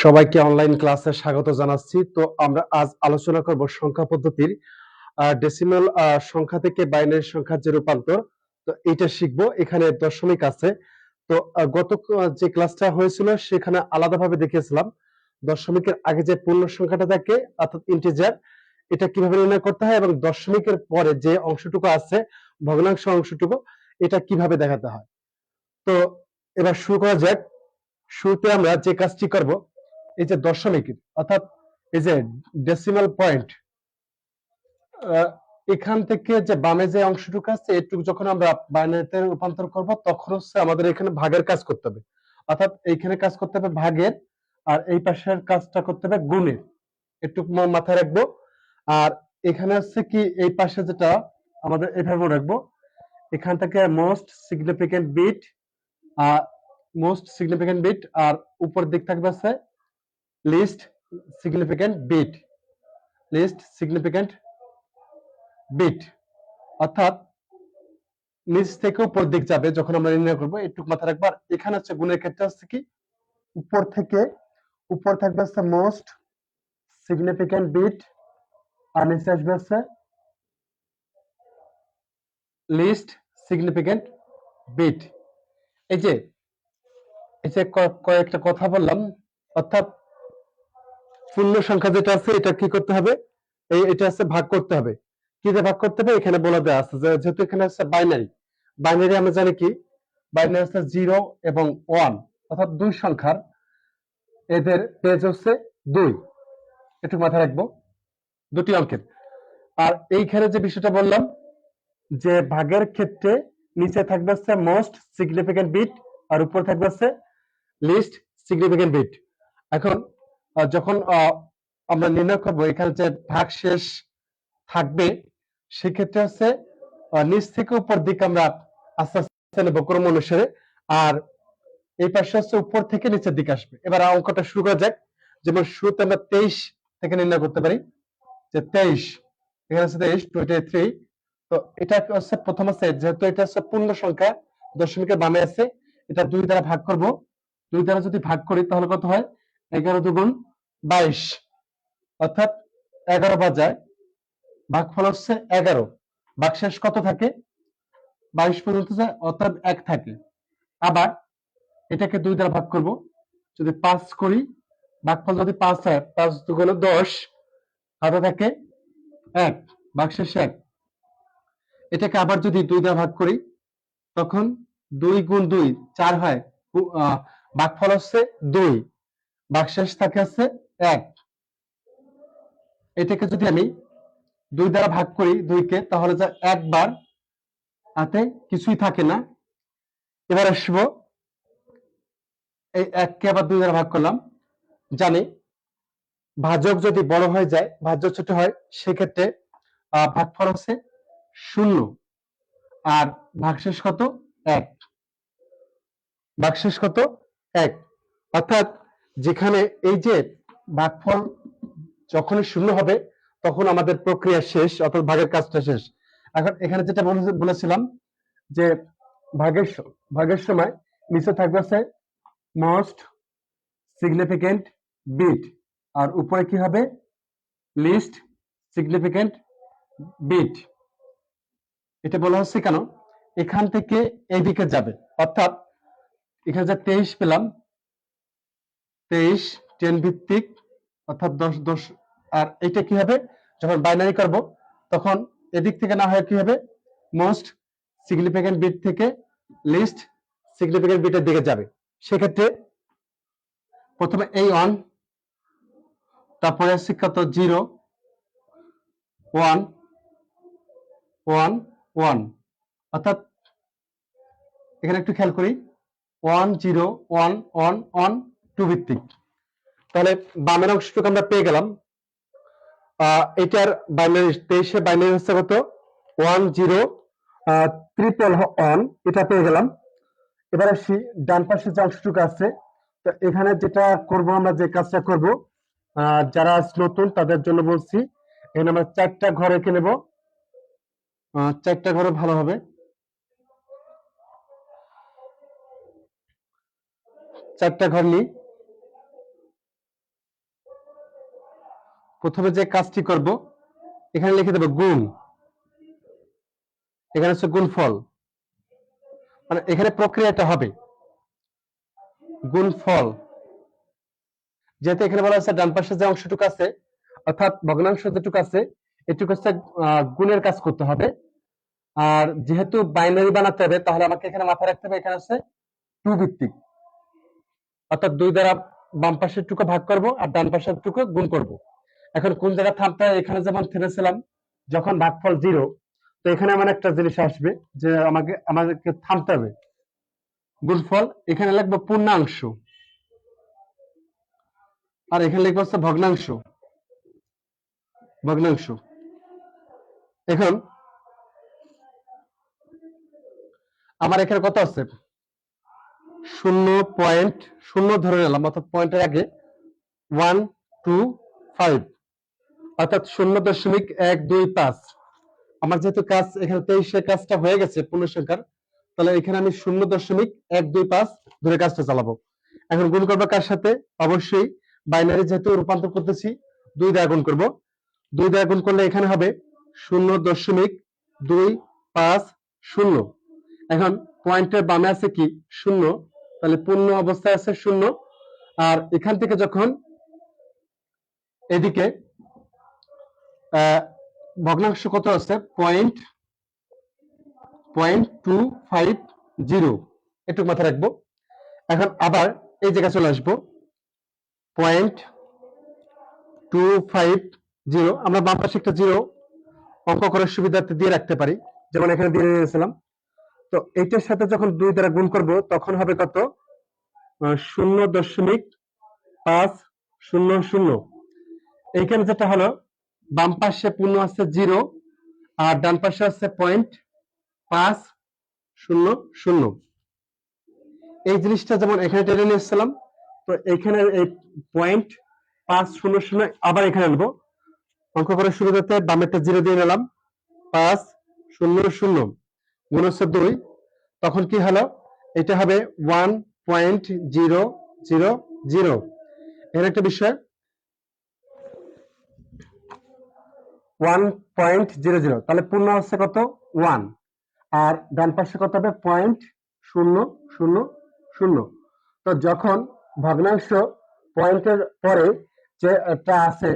সবাইকে অনলাইন ক্লাসে স্বাগত জানাচ্ছি। তো আমরা আজ আলোচনা করব সংখ্যা পদ্ধতির ডেসিমাল সংখ্যা থেকে বাইনারি সংখ্যার যে রূপান্তর, তো এটা শিখব। এখানে দশমিক আছে। তো গত যে ক্লাসটা হয়েছিল সেখানে আলাদাভাবে দেখিয়েছিলাম। দশমিকের আগে যে পূর্ণ সংখ্যাটা থাকে, অর্থাৎ ইন্টিজার এটা কীভাবে নির্ণয় করতে হয় এবং দশমিকের পরে যে অংশটুকু আছে, ভগ্নাংশ অংশটুকু, এটা কীভাবে দেখাতে হয়? তো, এবার শুরু করা যাক। শুরুতে আমরা যে কাজটি করব, এই যে দশমিক, অর্থাৎ এই যে ডেসিমাল পয়েন্ট এখান থেকে যে বামে যে অংশটুকু আছে, এটুকু যখন আমরা বাইনারিতে রূপান্তর করব, তখন হচ্ছে আমাদের এখানে ভাগের কাজ করতে হবে। অর্থাৎ এইখানে কাজ করতে হবে ভাগের, আর এই পাশের কাজটা করতে হবে গুণের। একটু মাথায় রাখব। আর এখানে হচ্ছে কি, এই পাশে যেটা আমাদের এভাবে রাখব, এখান থেকে মোস্ট সিগনিফিকেন্ট বিট আর মোস্ট সিগনিফিকেন্ট বিট আর উপর দিক থাকবে আছে least significant bit least significant bit অর্থাৎ নিচ থেকে উপর দিক যাবে যখন আমরা নির্ণয় করব একটু মাথায় রাখব। আর এখানে হচ্ছে গুণের ক্ষেত্রে হচ্ছে কি, উপর থেকে, উপর থাকবে হচ্ছে মোস্ট সিগনিফিকেন্ট বিট আর নিচে আসবে হচ্ছে লিস্ট সিগনিফিকেন্ট বিট এই যে যে কয়েকটা কথা বললাম। অর্থাৎ পূর্ণ সংখ্যা যেটা আছে, এটা কি করতে হবে? এই, এটা আছে ভাগ করতে হবে। কি দিয়ে ভাগ করতে হবে? এখানে বলে দেওয়া আছে যেহেতু এখানে আছে বাইনারি বাইনারি আমরা জানি কি? বাইনারি আছে জিরো এবং ওয়ান অর্থাৎ দুই সংখ্যার। এদের পেজ হচ্ছে দুই। একটু মাথায় রাখব। দুটি অঙ্কের। আর এইখানে যে বিষয়টা বললাম, যে ভাগের ক্ষেত্রে নিচে থাকবে হচ্ছে মোস্ট সিগনিফিকেন্ট বিট আর উপরে থাকবে হচ্ছে লিস্ট সিগনিফিকেন্ট বিট এখন যখন আমরা নির্ণয় করব এখানে যে ভাগ শেষ থাকবে, সেক্ষেত্রে হচ্ছে নিচ থেকে উপর দিকে আমরা আস্তে আস্তে নেব ক্রম অনুসারে, আর এই পাশে হচ্ছে উপর থেকে নিচের দিকে আসবে। এবার অঙ্কটা শুরু করা যাক। যেমন শুরুতে আমরা তেইশ থেকে নির্ণয় করতে পারি, যে তেইশ, এখানে আছে তেইশ টোয়েন্টি থ্রি তো এটা হচ্ছে প্রথম আছে, যেহেতু এটা হচ্ছে পূর্ণ সংখ্যা, দশমিকের বামে আছে, এটা দুই দ্বারা ভাগ করব দুই দ্বারা যদি ভাগ করি, তাহলে কত হয়? এগারো দুগুণ বাইশ। অর্থাৎ এগারো বাজায় ভাগফল হচ্ছে এগারো। ভাগশেষ কত থাকে? বাইশ পর্যন্ত যায়, অর্থাৎ এক থাকে। আবার এটাকে দুই দ্বারা ভাগ করব। যদি পাঁচ করি, ভাগফল যদি পাঁচ হয়, পাঁচ দুগুণে দশ হাতে থাকে এক ভাগশেষ এক। এটাকে আবার যদি দুই দ্বারা ভাগ করি, তখন দুই গুণ দুই, চার হয় ভাগফল হচ্ছে দুই ভাগশেষ থাকে হচ্ছে এক। এটাকে যদি আমি দুই দ্বারা ভাগ করি, দুইকে, তাহলে যা একবার হাতে কিছুই থাকে না। এবার আসব, এই এককে আবার দুই দ্বারা ভাগ করলাম। জানি ভাজক যদি বড় হয়ে যায়, ভাজ্য ছোট হয়, সেক্ষেত্রে ভাগফল হচ্ছে শূন্য, আর ভাগশেষ কত? এক। ভাগশেষ কত? এক। অর্থাৎ যেখানে এই যে ভাগফল যখনই শূন্য হবে, তখন আমাদের প্রক্রিয়া শেষ, অর্থাৎ ভাগের কাজটা শেষ। এখন এখানে যেটা বলেছিলাম যে ভাগের ভাগের সময় নিচে থাকবে হচ্ছে মোস্ট সিগনিফিকেন্ট বিট আর উপরে কি হবে? লিস্ট সিগনিফিকেন্ট বিট এটা বলা হচ্ছে কেন? এখান থেকে এইদিকে যাবে। অর্থাৎ এখানে যে তেইশ পেলাম। তেইশ টেন ভিত্তিক, অর্থাৎ দশ দশ, আর এটা কি হবে? যখন বাইনারি করব, তখন এদিক থেকে না হয় কি হবে? মোস্ট সিগনিফিকেন্ট বিট থেকে লিস্ট সিগনিফিকেন্ট বিটের দিকে যাবে। সেক্ষেত্রে প্রথমে এই অন তারপরে কত জিরো ওয়ান ওয়ান ওয়ান অর্থাৎ এখানে একটু খেয়াল করি। One zero one one one two ভিত্তিক। তাহলে বামের অংশটুকু আমরা পেয়ে গেলাম। এটার বাইনারি তেইশে বাইনারি হচ্ছে কত? ওয়ান জিরো ট্রিপল ওয়ান এটা পেয়ে গেলাম। এবার আসি, ডান পাশে যে অংশটুকু আছে, তো এখানে যেটা করব আমরা, যে কাজটা করব যারা নতুন, তাদের জন্য বলছি, এখানে আমরা চারটা ঘর এঁকে নেব। চারটা ঘরে ভালো হবে। চারটা ঘর নিই। প্রথমে যে কাজটি করব, এখানে লিখে দেবো গুণ। এখানে হচ্ছে গুণফল। মানে এখানে প্রক্রিয়াটা হবে। গুণফল। যেহেতু এখানে বলা আছে ডান পাশে যে অংশটুকু আছে, অর্থাৎ ভগ্নাংশ যেটুকু আছে, এটুকু হচ্ছে গুণের কাজ করতে হবে। আর যেহেতু বাইনারি বানাতে হবে, তাহলে আমাকে এখানে মাথায় রাখতে হবে, এখানে হচ্ছে টু ভিত্তিক। অর্থাৎ দুই দ্বারা বাম পাশের টুকু ভাগ করব আর ডান পাশের টুকু গুণ করব। এখন কোন জায়গা থামতে এখানে যেমন থেমেছিলাম যখন ভাগফল জিরো, তো এখানে আমার একটা জিনিস আসবে যে আমাকে, আমাদেরকে থামতে হবে। গুণফল, এখানে লিখব পূর্ণাংশ। আর এখানে লিখব হচ্ছে ভগ্নাংশ। ভগ্নাংশ। এখন, আমার এখানে কত আছে? শূন্য পয়েন্ট, শূন্য ধরে নিলাম, অর্থাৎ পয়েন্টের আগে ওয়ান টু ফাইভ অর্থাৎ শূন্য দশমিক এক, দুই, পাঁচ। আমার যেহেতু কাজ এখানে তেইশে কাজটা হয়ে গেছে পূর্ণ সংখ্যার, তাহলে এখানে আমি শূন্য দশমিক এক, দুই, পাঁচ ধরে কাজটা চালাবো। এখন গুণ করব কার সাথে? অবশ্যই বাইনারি যেহেতু রূপান্তর করতেছি, দুই দ্বারা গুণ করব। দুই দ্বারা গুণ করলে এখানে হবে শূন্য দশমিক দুই, পাঁচ, শূন্য। এখন পয়েন্টের বামে আছে কি? শূন্য। তাহলে পূর্ণ অবস্থায় আছে শূন্য। আর এখান থেকে যখন এদিকে ভগ্নাংশ কত আছে? Point point two five zero. একটু মাথায় রাখব। এখন আবার এই জায়গায় চলে আসব। Point two five zero. আমরা বাম পাশে একটা জিরো অঙ্ক করার সুবিধার্থে দিয়ে রাখতে পারি। যেমন এখানে দিয়ে নিয়েছিলাম তো এইটার সাথে যখন দুই দ্বারা গুণ করব, তখন হবে কত? শূন্য দশমিক পাঁচ শূন্য শূন্য। এইখানে যেটা হলো, বাম পাশে পূর্ণ আছে জিরো, আর ডান পাশে আছে পয়েন্ট পাঁচ শূন্য শূন্য। এই জিনিসটা যেমন এখানে টেনে নিয়ে এসেছিলাম, তো এখানে এই পয়েন্ট পাঁচ শূন্য শূন্য আবার এখানে আনব। অঙ্ক করার সুবিধাতে বামেরটা জিরো দিয়ে নিলাম, পাঁচ শূন্য শূন্য। গুণ হচ্ছে দুই তখন কি হলো? এটা হবে one point zero zero zero এর একটা বিষয়। ওয়ান পয়েন্ট জিরো জিরো তাহলে পূর্ণ হচ্ছে কত? ওয়ান আর ডান পাশে কত হবে? পয়েন্ট শূন্য শূন্য শূন্য তো যখন ভগ্নাংশ পয়েন্টের পরে যে একটা আছে,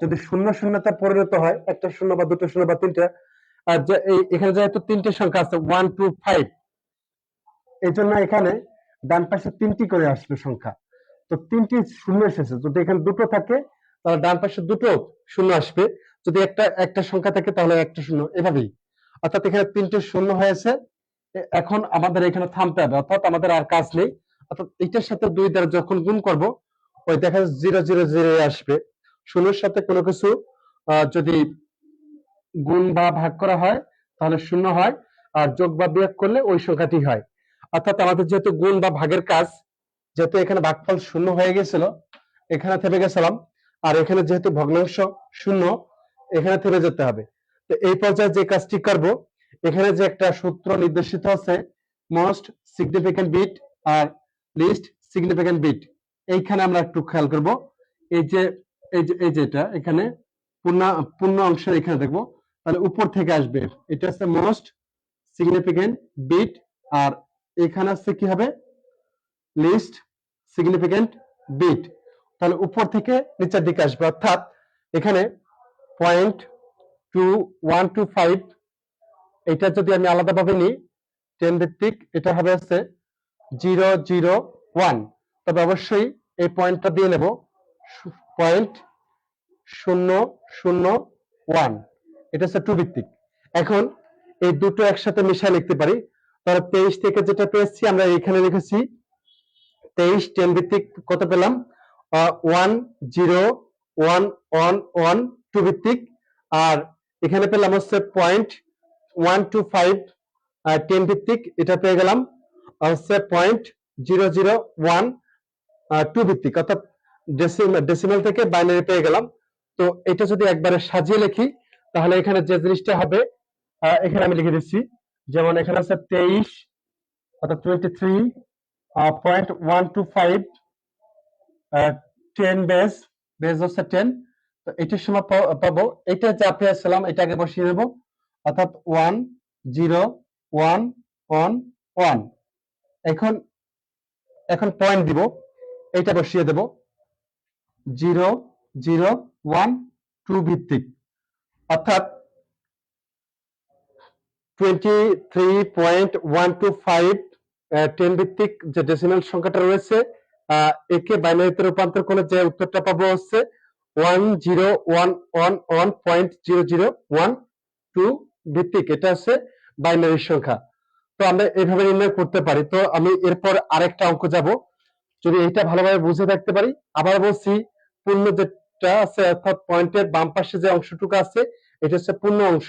যদি শূন্য শূন্যতে পরিণত হয়, একটা শূন্য বা দুটো শূন্য বা তিনটা এখানে যেহেতু তিনটে সংখ্যা আছে ওয়ান টু ফাইভ এই জন্য এখানে ডান পাশে তিনটি করে আসবে সংখ্যা। তো তিনটি শূন্য এসেছে, যদি এখানে দুটো থাকে, তাহলে ডান পাশে দুটো শূন্য আসবে। যদি একটা একটা সংখ্যা থাকে, তাহলে একটা শূন্য, এভাবেই। অর্থাৎ এখানে তিনটে শূন্য হয়েছে। এখন আমাদের এখানে থামতে হবে, অর্থাৎ আমাদের আর কাজ নেই। অর্থাৎ এটার সাথে দুই দ্বারা যখন গুণ করব, ওই দেখা জিরো জিরো জিরো আসবে। শূন্যের সাথে কোনো কিছু যদি গুণ বা ভাগ করা হয়, তাহলে শূন্য হয়, আর যোগ বা বিয়োগ করলে ওই সংখ্যাটি হয়। অর্থাৎ আমাদের যেহেতু গুণ বা ভাগের কাজ, যেহেতু এখানে ভাগফল শূন্য হয়ে গেছিল, এখানে থেমে গেছিলাম, আর এখানে যেহেতু ভগ্নাংশ শূন্য, এখানে থেমে যেতে হবে। তো এই পর্যায়ে যে কাজটি করব, এখানে যে একটা সূত্র নির্দেশিত আছে মোস্ট সিগনিফিক্যান্ট বিট আর লিস্ট সিগনিফিক্যান্ট বিট এইখানে আমরা একটু খেয়াল করব, এই যে এই যে, এই যেটা এখানে পূর্ণ পূর্ণ অংশের এখানে দেখব তাহলে উপর থেকে আসবে। এটা হচ্ছে মোস্ট সিগনিফিকেন্ট বিট আর এখানে আছে কি হবে? লিস্ট সিগনিফিকেন্ট বিট তাহলে উপর থেকে নিচের দিকে আসবে। অর্থাৎ এখানে point two one two five এটা যদি আমি আলাদাভাবে নিই টেন ভিত্তিক, এটা হবে হচ্ছে জিরো জিরো ওয়ান তবে অবশ্যই এই পয়েন্টটা দিয়ে নেব। পয়েন্ট শূন্য শূন্য ওয়ান এটা হচ্ছে টু ভিত্তিক এখন এই দুটো একসাথে মিশিয়ে লিখতে পারি। তাহলে তেইশ থেকে যেটা পেয়েছি, আমরা এখানে লিখেছি তেইশ টেন ভিত্তিক কত পেলাম? One zero one one one two ভিত্তিক আর এখানে পেলাম হচ্ছে point one two five ten ভিত্তিক এটা পেয়ে গেলাম হচ্ছে point zero zero one two ভিত্তিক অর্থাৎ ডেসিমাল থেকে বাইনারি পেয়ে গেলাম। তো এটা যদি একবারে সাজিয়ে লিখি তাহলে এখানে যে জিনিসটা হবে এখানে আমি লিখে দিচ্ছি, যেমন এখানে আছে তেইশ, অর্থাৎ twenty three point one two five ten base base হচ্ছে টেন তো এটার সময় পাবো। এটা যা পেয়েছিলাম এটা আগে বসিয়ে দেবো, অর্থাৎ one zero one one one এখন এখন পয়েন্ট দিব, এটা বসিয়ে দেব। জিরো জিরো ওয়ান টু ভিত্তিক। অর্থাৎ টোয়েন্টি ভিত্তিক যে সংখ্যাটা রয়েছে একে বাইনারিতে রূপান্তর যে উত্তরটা পাবো হচ্ছে ওয়ান জিরো ভিত্তিক এটা হচ্ছে বাইনারি সংখ্যা। তো আমরা এভাবে নির্ণয় করতে পারি। তো আমি এরপর আরেকটা অঙ্ক যাব। যদি এটা ভালোভাবে বুঝে থাকতে পারি, আবার বলছি, পূর্ণ যেটা আছে অর্থাৎ পয়েন্টের বাম পাশে যে অংশটুকু আছে, এটা হচ্ছে পূর্ণ অংশ,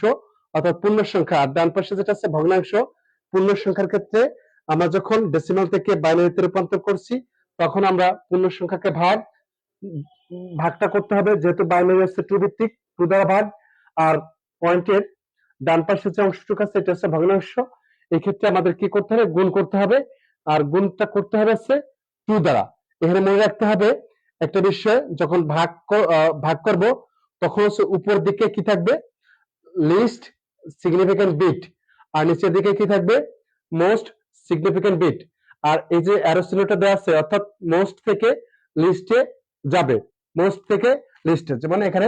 অর্থাৎ পূর্ণ সংখ্যা। আর ডান পাশে যেটা আছে, ভগ্নাংশ। পূর্ণ সংখ্যার ক্ষেত্রে আমরা যখন ডেসিমাল থেকে বাইনারিতে রূপান্তর করছি, তখন আমরা পূর্ণ সংখ্যাকে ভাগ, ভাগটা করতে হবে, যেহেতু বাইনারি হচ্ছে টু ভিত্তিক টু দ্বারা ভাগ। আর পয়েন্টের ডান পাশে যে অংশটুকু আছে, এটা হচ্ছে ভগ্নাংশ। এই ক্ষেত্রে আমাদের কি করতে হবে? গুণ করতে হবে। আর গুণটা করতে হবে হচ্ছে টু দ্বারা। এখানে মনে রাখতে হবে একটা বিষয় যখন ভাগ ভাগ করব, তখন হচ্ছে উপর দিকে কি থাকবে? লিস্ট সিগনিফিক্যান্ট বিট আর নিচের দিকে কি থাকবে? মোস্ট সিগনিফিক্যান্ট বিট আর এই যে অ্যারো দেওয়া আছে, অর্থাৎ মোস্ট থেকে লিস্টে যাবে। মোস্ট থেকে লিস্টে যেমন এখানে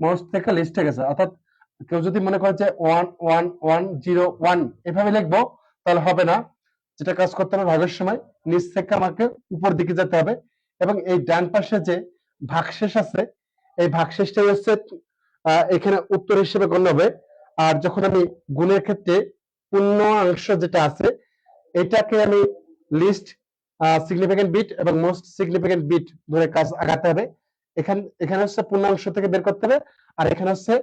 মোস্ট থেকে লিস্টে গেছে। অর্থাৎ কেউ যদি মনে করে যে one one one zero one এভাবে লিখব, তাহলে হবে না। যেটা কাজ করতে হবে ভাগের সময়, নিচ থেকে আমাকে উপর দিকে যেতে হবে। এবং এই ডান পাশে যে ভাগশেষ আছে, এই ভাগশেষটাই হচ্ছে এখানে উত্তর হিসেবে গণ্য হবে। আর যখন আমি গুণের ক্ষেত্রে পূর্ণ অংশ যেটা আছে, এটাকে আমি লিস্ট সিগনিফিকেন্ট বিট এবং মোস্ট সিগনিফিকেন্ট বিট ধরে কাজ আগাতে হবে। এখান, এখানে হচ্ছে পূর্ণাংশ থেকে বের করতে হবে, আর এখানে হচ্ছে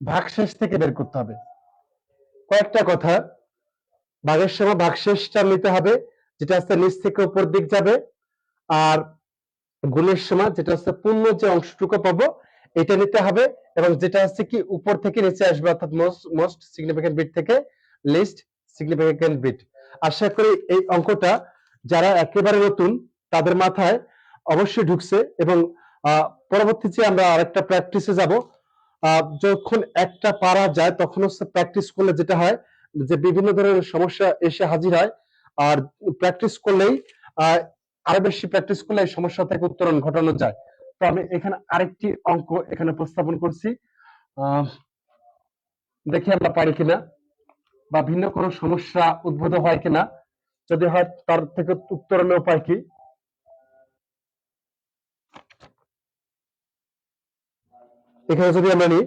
ভাগশেষ থেকে বের করতে হবে। কয়েকটা কথা, ভাগের সময় ভাগশেষটা নিতে হবে, যেটা হচ্ছে নিচ থেকে উপর দিক যাবে, আর গুণের সময় যেটা হচ্ছে পূর্ণ যে অংশটুকু পাবো, এটা নিতে হবে এবং যেটা হচ্ছে কি উপর থেকে নিচে আসবে, অর্থাৎ মোস্ট সিগনিফিকেন্ট বিট থেকে লিস্ট সিগনিফিকেন্ট বিট আশা করি এই অঙ্কটা যারা একেবারে নতুন, তাদের মাথায় অবশ্যই ঢুকছে এবং পরবর্তীতে আমরা আরেকটা প্র্যাকটিসে যাব। যখন একটা পারা যায়, তখন হচ্ছে প্র্যাকটিস করলে যেটা হয়, যে বিভিন্ন ধরনের সমস্যা এসে হাজির হয়। আর প্র্যাকটিস করলেই আরও বেশি প্র্যাকটিস করলে এই সমস্যা থেকে উত্তরণ ঘটানো যায়। তো আমি এখানে আরেকটি অঙ্ক এখানে উপস্থাপন করছি। দেখি আমরা পারি কিনা বা ভিন্ন কোনো সমস্যা উদ্ভূত হয় কিনা। যদি হয়, তার থেকে উত্তরণের উপায় কি? এখানে যদি আমরা নিই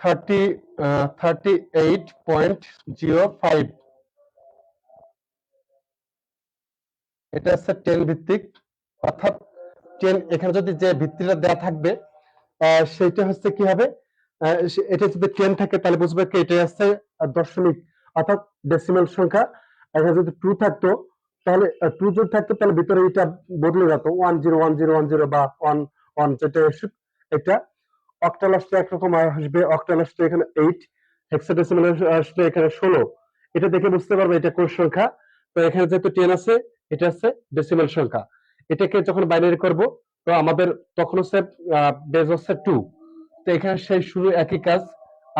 thirty thirty eight point zero five এটা হচ্ছে টেন ভিত্তিক, অর্থাৎ টেন এখানে যদি যে ভিত্তিটা দেওয়া থাকবে সেইটা হচ্ছে কি হবে? এটা যদি টেন থাকে তাহলে বুঝবে কি এটা হচ্ছে দশমিক, অর্থাৎ ডেসিমাল সংখ্যা। এখানে যদি টু থাকতো, তাহলে টু যদি থাকতো, তাহলে ভিতরে এটা বদলে যেত। One zero one zero one zero বা ওয়ান ওয়ান যেটা এটা অক্টাল আসলে একরকম আসবে অক্টাল আসলে এখানে এইট হেক্সাডেসিমাল আসলে এখানে ষোলো। এটা দেখে বুঝতে পারবে এটা কোন সংখ্যা। তো এখানে যেহেতু টেন আছে এটা হচ্ছে ডেসিমাল সংখ্যা। এটাকে যখন বাইনারি করব, তো আমাদের তখন হচ্ছে বেজ হচ্ছে টু তো এখানে সেই শুরু একই কাজ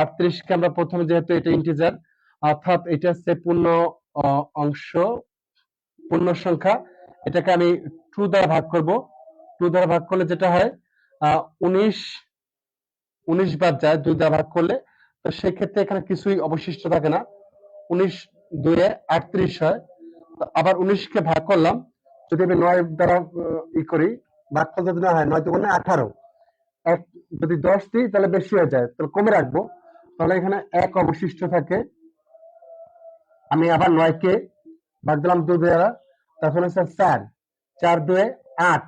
আটত্রিশকে আমরা প্রথমে যেহেতু এটা ইন্টিজার অর্থাৎ এটা হচ্ছে পূর্ণ অংশ, পূর্ণ সংখ্যা। এটাকে আমি টু দ্বারা ভাগ করব। টু দ্বারা ভাগ করলে যেটা হয় উনিশ উনিশ বাদ যায় দুই দ্বারা ভাগ করলে। তো সেক্ষেত্রে এখানে কিছুই অবশিষ্ট থাকে না। উনিশ দুয়ে আটত্রিশ হয়। আবার উনিশকে ভাগ করলাম, যদি আমি নয় দ্বারা ই করি ভাগ করতে যদি না হয়, নয় দুগুণে আঠারো। এক, যদি দশ দিই, তাহলে বেশি হয়ে যায়। তাহলে কমে রাখব। তাহলে এখানে এক অবশিষ্ট থাকে। আমি আবার নয়কে ভাগ দিলাম দুই দ্বারা, তখন হচ্ছে চার। চার দুয়ে আট।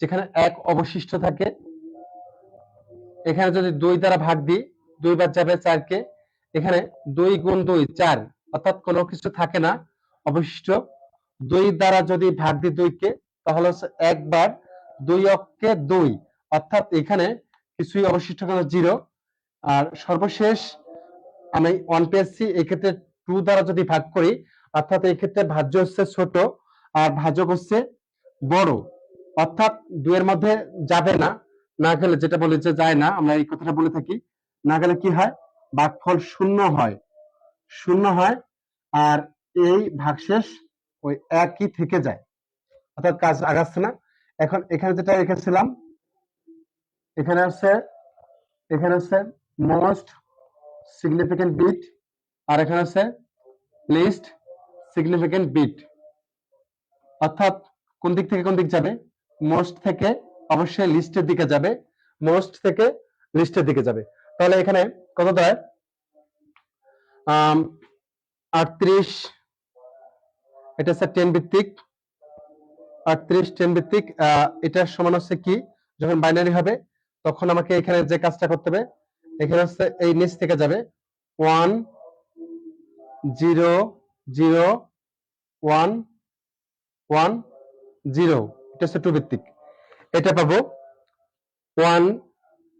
যেখানে এক অবশিষ্ট থাকে। এখানে যদি দুই দ্বারা ভাগ দিই, দুই বার যাবে চারকে। এখানে দুই গুণ দুই, চার। অর্থাৎ কোনো কিছু থাকে না। অবশিষ্ট। দুই দ্বারা যদি ভাগ দিই দুইকে, তাহলে হচ্ছে একবার দুই অক্ষে দুই। অর্থাৎ এখানে কিছুই অবশিষ্ট কোনো জিরো। আর সর্বশেষ আমি ওয়ান পেয়েছি, এক্ষেত্রে টু দ্বারা যদি ভাগ করি, অর্থাৎ এই ক্ষেত্রে ভাজ্য হচ্ছে ছোট আর ভাজক হচ্ছে বড়। অর্থাৎ দুয়ের মধ্যে যাবে না না গেলে যেটা বলে যে যায় না, আমরা এই কথাটা বলে থাকি, না গেলে কি হয়? ভাগফল শূন্য হয়। শূন্য হয় আর এই ভাগশেষ ওই একই থেকে যায়। অর্থাৎ কাজ আগাচ্ছে না। এখন এখানে যেটা রেখেছিলাম, এখানে হচ্ছে এখানে হচ্ছে মোস্ট সিগনিফিকেন্ট বিট আর এখানে হচ্ছে লিস্ট সিগনিফিকেন্ট বিট অর্থাৎ কোন দিক থেকে কোন দিক যাবে? মোস্ট থেকে অবশ্যই লিস্টের দিকে যাবে। মোস্ট থেকে লিস্টের দিকে যাবে। তাহলে এখানে কত দেয়? আটত্রিশ এটা হচ্ছে টেন ভিত্তিক, আটত্রিশ টেন ভিত্তিক এটার সমান হচ্ছে কি? যখন বাইনারি হবে, তখন আমাকে এখানে যে কাজটা করতে হবে, এখানে হচ্ছে এই নিচ থেকে যাবে one zero zero one one zero এটা হচ্ছে টু ভিত্তিক। এটা পাবো one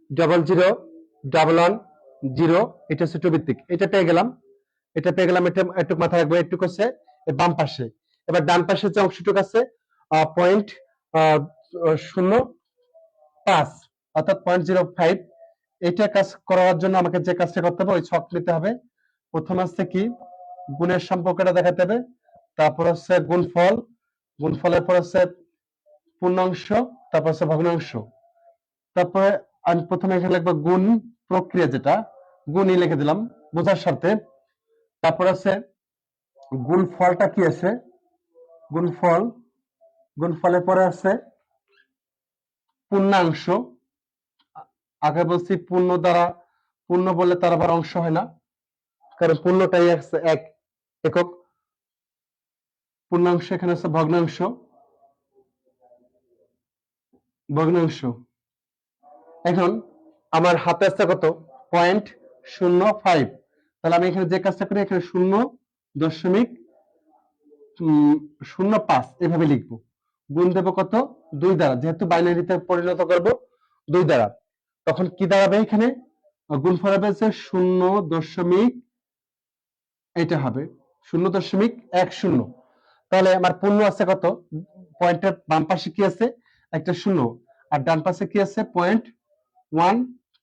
double zero double one zero এটা হচ্ছে টু ভিত্তিক। এটা পেয়ে গেলাম, এটা পেয়ে গেলাম, এটা একটু মাথায় রাখব একটু এ বাম পাশে। এবার ডান পাশে যে অংশটুকু আছে পয়েন্ট শূন্য, পাঁচ, অর্থাৎ পয়েন্ট জিরো ফাইভ এটা কাজ করার জন্য আমাকে যে কাজটা করতে হবে, ওই ছক নিতে হবে। প্রথম হচ্ছে কি? গুণের সম্পর্কটা দেখাতে হবে। তারপর হচ্ছে গুণফল। গুণফলের পর হচ্ছে পূর্ণাংশ, তারপর হচ্ছে ভগ্নাংশ। তারপরে আমি প্রথমে এখানে লিখব গুণ প্রক্রিয়া যেটা। গুণই লিখে দিলাম, বোঝার স্বার্থে তারপর আছে গুণফলটা কি আছে? গুণফল গুণফলের পরে আছে পূর্ণাংশ। আগে বলছি পূর্ণ দ্বারা, পূর্ণ বললে তার আবার অংশ হয় না, কারণ পূর্ণটাই এক একক। পূর্ণাংশ এখানে আছে ভগ্নাংশ। ভগ্নাংশ। এখন আমার হাতে আছে কত? পয়েন্ট শূন্য ফাইভ। তাহলে আমি এখানে যে কাজটা করি, এখানে শূন্য দশমিক শূন্য পাঁচ এভাবে লিখব। গুণ দেব কত? দুই দ্বারা। যেহেতু বাইনারিতে পরিণত করব, দুই দ্বারা। তখন কি দাঁড়াবে এখানে? গুণফল হবে যে শূন্য দশমিক এটা হবে। শূন্য দশমিক এক শূন্য। তাহলে আমার পূর্ণ আছে কত? পয়েন্টের বাম পাশে কি আছে? একটা শূন্য। আর ডান পাশে কি আছে? Point one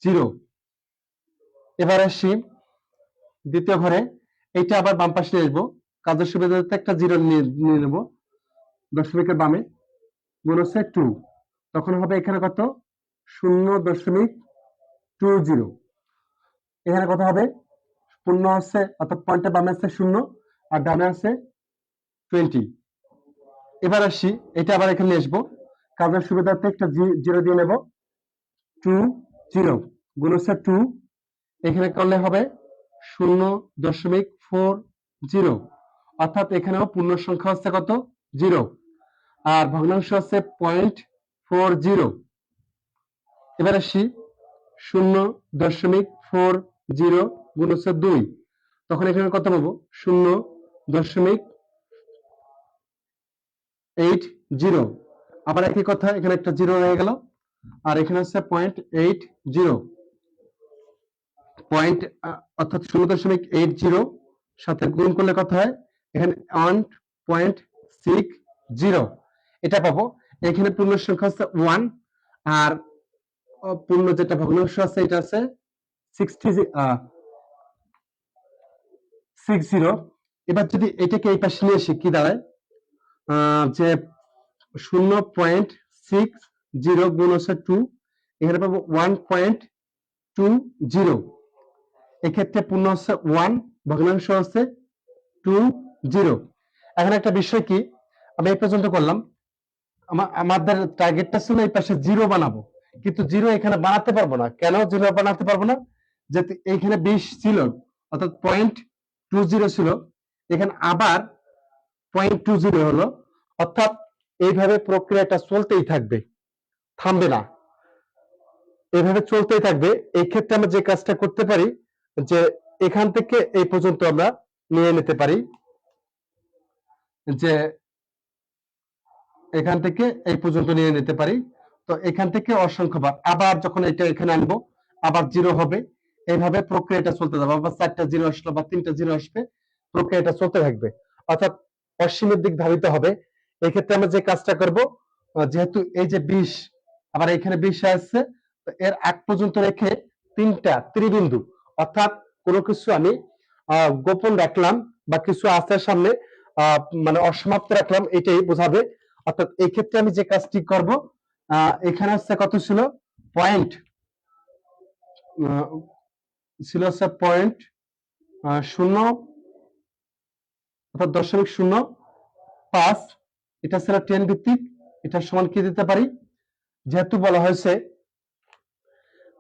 zero. এবার আসি দ্বিতীয় ঘরে। এইটা আবার বাম পাশে নিয়ে আসব। কাজের সুবিধাতে একটা জিরো নিয়ে নেব। দশমিকের বামে। গুণ হচ্ছে টু তখন হবে এখানে কত? শূন্য দশমিক টু জিরো এখানে কত হবে? পূর্ণ আছে অর্থাৎ পয়েন্টের বামে আছে শূন্য, আর ডানে আছে টোয়েন্টি এবার আসি, এটা আবার এখানে নিয়ে আসব। কাজের সুবিধার্থে একটা জিরো দিয়ে নেব। টু জিরো গুণ হচ্ছে টু এখানে করলে হবে শূন্য দশমিক ফোর জিরো অর্থাৎ এখানেও পূর্ণ সংখ্যা হচ্ছে কত? জিরো আর ভগ্নাংশ হচ্ছে পয়েন্ট ফোর জিরো এবার আসি শূন্য দশমিক ফোর জিরো গুণ হচ্ছে দুই। তখন এখানে কত পাবো? শূন্য দশমিক এইট জিরো আবার একই কথা, এখানে একটা জিরো রয়ে গেল। আর এখানে হচ্ছে পয়েন্ট এইট জিরো পয়েন্ট অর্থাৎ শূন্য দশমিক এইট জিরো সাথে গুণ করলে কত হয়? এখানে ওয়ান পয়েন্ট সিক্স জিরো এটা পাবো। এখানে পূর্ণ সংখ্যা হচ্ছে ওয়ান আর পূর্ণ যেটা ভগ্নাংশ আছে এটা আছে সিক্সটি সিক্স জিরো এবার যদি এটাকে এই পাশে নিয়ে আসি, কি দাঁড়ায়? যে শূন্য পয়েন্ট সিক্স জিরো গুণ হচ্ছে টু এখানে পাবো ওয়ান পয়েন্ট টু জিরো এক্ষেত্রে পূর্ণ হচ্ছে ওয়ান ভগ্নাংশ হচ্ছে টু জিরো এখন একটা বিষয় কি? আমি এই পর্যন্ত করলাম। আমা- আমাদের টার্গেটটা ছিল এই পাশে জিরো বানাবো। কিন্তু জিরো এখানে বানাতে পারব না। কেন জিরো বানাতে পারব না? যে এইখানে বিশ ছিল, অর্থাৎ পয়েন্ট টু জিরো ছিল। এখানে আবার পয়েন্ট টু জিরো হলো। অর্থাৎ এইভাবে প্রক্রিয়াটা চলতেই থাকবে। থামবে না। এইভাবে চলতেই থাকবে। এই ক্ষেত্রে আমরা যে কাজটা করতে পারি, যে এখান থেকে এই পর্যন্ত আমরা নিয়ে নিতে পারি যে এখান থেকে এই পর্যন্ত নিয়ে নিতে পারি। তো এখান থেকে অসংখ্যবার। আবার যখন এটা এখানে আনব, আবার জিরো হবে। এইভাবে প্রক্রিয়াটা চলতে যাবে আবার চারটা জিরো আসলো বা তিনটা জিরো আসবে, প্রক্রিয়াটা চলতে থাকবে। অর্থাৎ অসীমের দিক ধাবিত হবে। এই ক্ষেত্রে আমরা যে কাজটা করব যেহেতু এই যে বিশ আবার এখানে বিশ আসছে এর আগ পর্যন্ত রেখে তিনটা ত্রিবিন্দু, অর্থাৎ কোনো কিছু আমি গোপন রাখলাম বা কিছু আছে সামনে মানে অসমাপ্ত রাখলাম, এটাই বোঝাবে। অর্থাৎ এই ক্ষেত্রে আমি যে কাজটি করব এখানে হচ্ছে কত ছিল? পয়েন্ট। ছিল হচ্ছে পয়েন্ট শূন্য, অর্থাৎ দশমিক শূন্য, পাঁচ। এটা ছিল টেন ভিত্তিক এটা সমান কি দিতে পারি? যেহেতু বলা হয়েছে,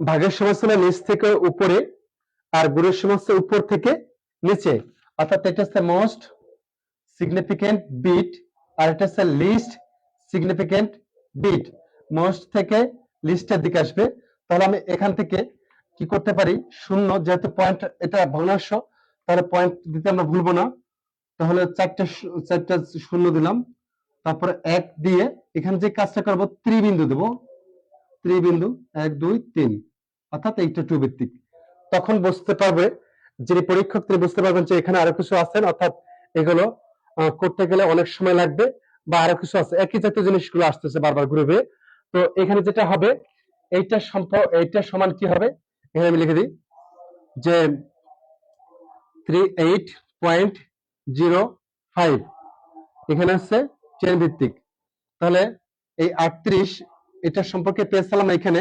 ভাগের সময় ছিল নিচ থেকে উপরে আর গুণের সময় হচ্ছে উপর থেকে নিচে। অর্থাৎ এটা হচ্ছে মোস্ট সিগনিফিকেন্ট বিট আর এটা হচ্ছে লিস্ট সিগনিফিকেন্ট বিট মোস্ট থেকে লিস্টের দিকে আসবে। তাহলে আমি এখান থেকে কি করতে পারি? শূন্য, যেহেতু পয়েন্ট এটা ভগ্নাংশ, তাহলে পয়েন্ট দিতে আমরা ভুলবো না। তাহলে চারটা চারটা শূন্য দিলাম। তারপরে এক দিয়ে এখানে যে কাজটা করব, ত্রিবিন্দু দেবো। ত্রিবিন্দু, এক, দুই, তিন। অর্থাৎ এইটা টু ভিত্তিক। তখন বুঝতে পারবে, যিনি পরীক্ষক তিনি বুঝতে পারবেন যে এখানে আরও কিছু আছেন অর্থাৎ এগুলো করতে গেলে অনেক সময় লাগবে বা আরও কিছু আছে। একই জাতীয় জিনিসগুলো আসতেছে বারবার গ্রুপে তো এখানে যেটা হবে, এইটা সম্প, এইটা সমান কি হবে? এখানে আমি লিখে দিই, যে three eight point zero five এখানে হচ্ছে চেন ভিত্তিক। তাহলে এই আটত্রিশ, এটা সম্পর্কে পেয়েছিলাম এখানে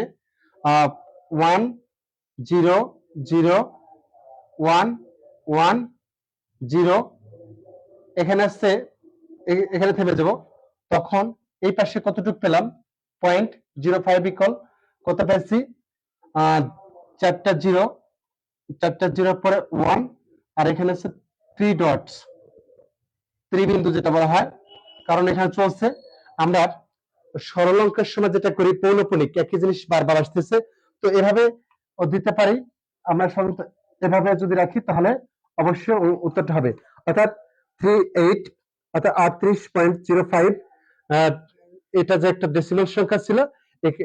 one zero zero, one one, zero. এখানে আসছে এখানে থেমে যাব। তখন এই পাশে কতটুকু পেলাম? পয়েন্ট জিরো ফাইভ ইকল কত পেয়েছি? চারটা জিরো। চারটা জিরো পরে ওয়ান, আর এখানে আছে থ্রি ডটস ত্রিবিন্দু যেটা বলা হয়। কারণ এখানে চলছে, আমরা সরল অঙ্কের সময় যেটা করি পৌনপনিক একই জিনিস বারবার আসতেছে। তো এভাবে দিতে পারি। আমরা এভাবে যদি রাখি, তাহলে অবশ্যই উত্তরটা হবে। অর্থাৎ থ্রি এইট অর্থাৎ আটত্রিশ পয়েন্ট জিরো ফাইভ এটা যে একটা ডেসিমাল সংখ্যা ছিল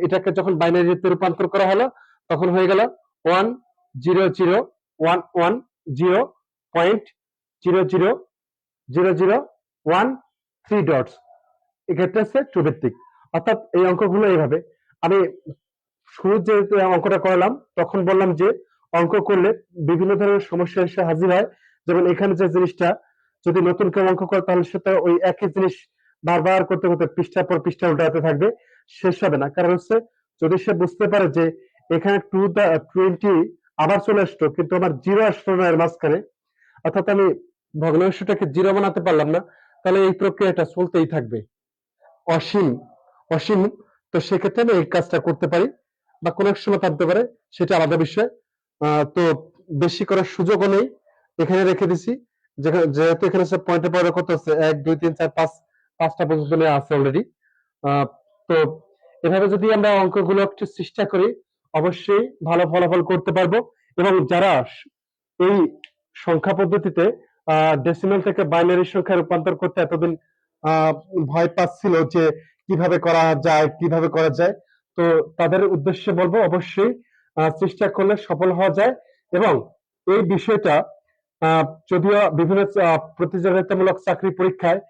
এটাকে যখন বাইনারিতে রূপান্তর করা হলো, তখন হয়ে গেল one zero zero one one zero point zero zero zero zero one three dots এক্ষেত্রে হচ্ছে টু ভিত্তিক অর্থাৎ এই অঙ্কগুলো এইভাবে। আমি শুরু যে অঙ্কটা করলাম, তখন বললাম যে অঙ্ক করলে বিভিন্ন ধরনের সমস্যা এসে হাজির হয়। যেমন এখানে যে জিনিসটা, যদি নতুন কেউ অঙ্ক করে, তাহলে সেটা ওই একই জিনিস বারবার করতে করতে পৃষ্ঠার পর পৃষ্ঠা উল্টাতে থাকবে, শেষ হবে না। কারণ হচ্ছে, যদি সে বুঝতে পারে যে এখানে টু দা, টোয়েন্টি আবার চলে আসতো কিন্তু আমার জিরো আসলো না এর মাঝখানে, অর্থাৎ আমি ভগ্নাংশটাকে জিরো বানাতে পারলাম না, তাহলে এই প্রক্রিয়াটা চলতেই থাকবে। অসীম অসীম, তো সেক্ষেত্রে আমি এই কাজটা করতে পারি, বা কোনো এক সময় থাকতে পারে, সেটা আলাদা বিষয়। তো বেশি করার সুযোগও নেই। এখানে রেখে দিছি। যেহেতু এখানে সব পয়েন্টে পয়েন্ট কত আছে? এক, দুই, তিন, চার, পাঁচ, পাঁচটা পর্যন্ত নেওয়া আছে অলরেডি তো এভাবে যদি আমরা অঙ্কগুলো একটু চেষ্টা করি, অবশ্যই ভালো ফলাফল করতে পারব। এবং যারা এই সংখ্যা পদ্ধতিতে ডেসিমাল থেকে বাইনারি সংখ্যা রূপান্তর করতে এতদিন ভয় পাচ্ছিল যে কীভাবে করা যায়, কীভাবে করা যায়, তো তাদের উদ্দেশ্যে বলব, অবশ্যই চেষ্টা করলে সফল হওয়া যায় এবং এই বিষয়টা যদিও বিভিন্ন প্রতিযোগিতামূলক চাকরি পরীক্ষায়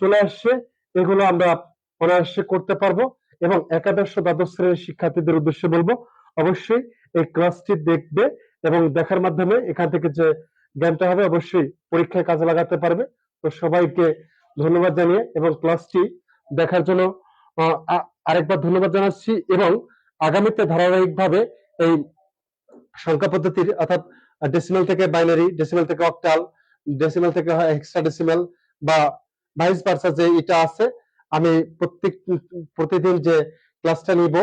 চলে আসছে, এগুলো আমরা অনায়াসে করতে পারব এবং একাদশ দ্বাদশ শ্রেণির শিক্ষার্থীদের উদ্দেশ্যে বলব, অবশ্যই এই ক্লাসটি দেখবে এবং দেখার মাধ্যমে এখান থেকে যে জ্ঞানটা হবে অবশ্যই পরীক্ষায় কাজে লাগাতে পারবে। তো সবাইকে ধন্যবাদ জানিয়ে এবং ক্লাসটি দেখার জন্য আরেকবার ধন্যবাদ জানাচ্ছি এবং আগামীতে ধারাবাহিকভাবে এই সংখ্যা পদ্ধতির অর্থাৎ ডেসিমাল থেকে বাইনারি ডেসিমাল থেকে অক্টাল ডেসিমাল থেকে হেক্সাডেসিমাল বা ভাইস ভার্সা যে এটা আছে, আমি প্রত্যেক, প্রতিদিন যে ক্লাসটা নিব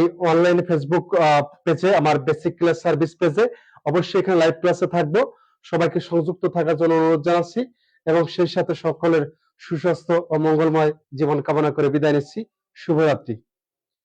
এই অনলাইনে ফেসবুক পেজে আমার বেসিক ক্লাস সার্ভিস পেজে অবশ্যই এখানে লাইভ ক্লাসে থাকব। সবাইকে সংযুক্ত থাকার জন্য অনুরোধ জানাচ্ছি এবং সেই সাথে সকলের সুস্বাস্থ্য ও মঙ্গলময় জীবন কামনা করে বিদায় নিচ্ছি। শুভরাত্রি।